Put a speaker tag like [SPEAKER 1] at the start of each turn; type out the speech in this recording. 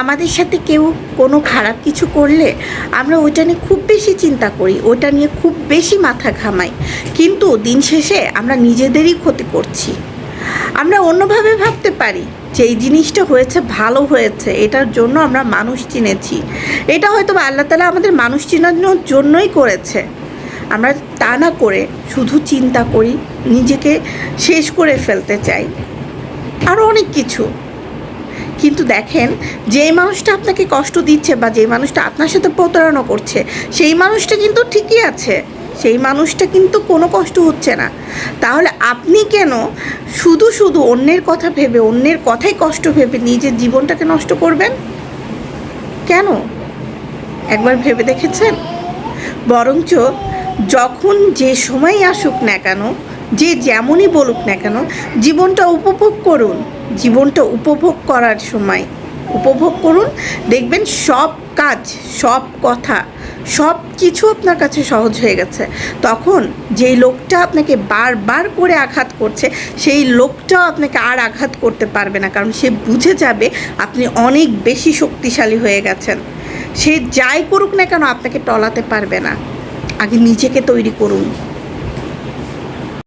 [SPEAKER 1] আমাদের সাথে কেউ কোনো খারাপ কিছু করলে আমরা ওইটা নিয়ে খুব বেশি চিন্তা করি ওটা নিয়ে খুব বেশি মাথা ঘামাই। কিন্তু দিন শেষে আমরা নিজেদেরই ক্ষতি করছি। আমরা অন্যভাবে ভাবতে পারি যে এই জিনিসটা হয়েছে, ভালো হয়েছে, এটার জন্য আমরা মানুষ চিনেছি। এটা হয়তো আল্লাহ তালা আমাদের মানুষ চিনানোর জন্যই করেছে। আমরা তা না করে শুধু চিন্তা করি, নিজেকে শেষ করে ফেলতে চাই। আরও অনেক কিছু। কিন্তু দেখেন, যেই মানুষটা আপনাকে কষ্ট দিচ্ছে বা যেই মানুষটা আপনার সাথে প্রতারণা করছে, সেই মানুষটা কিন্তু ঠিকই আছে। সেই মানুষটা কিন্তু কোনো কষ্ট হচ্ছে না। তাহলে আপনি কেন শুধু শুধু অন্যের কথা ভেবে, অন্যের কথাই কষ্ট ভেবে নিজের জীবনটাকে নষ্ট করবেন? কেন? একবার ভেবে দেখেছেন? বরঞ্চ যখন যে সময় আসুক না কেন যে যেমনই বলুক না কেন, জীবনটা উপভোগ করুন। জীবনটা উপভোগ করার সময় উপভোগ করুন। দেখবেন সব কাজ, সব কথা, সব কিছু আপনার কাছে সহজ হয়ে গেছে। তখন যেই লোকটা আপনাকে বারবার করে আঘাত করছে, সেই লোকটাও আপনাকে আর আঘাত করতে পারবে না। কারণ সে বুঝে যাবে আপনি অনেক বেশি শক্তিশালী হয়ে গেছেন। সে যাই করুক না কেন, আপনাকে টলাতে পারবে না। আগে নিজেকে তৈরি করুন।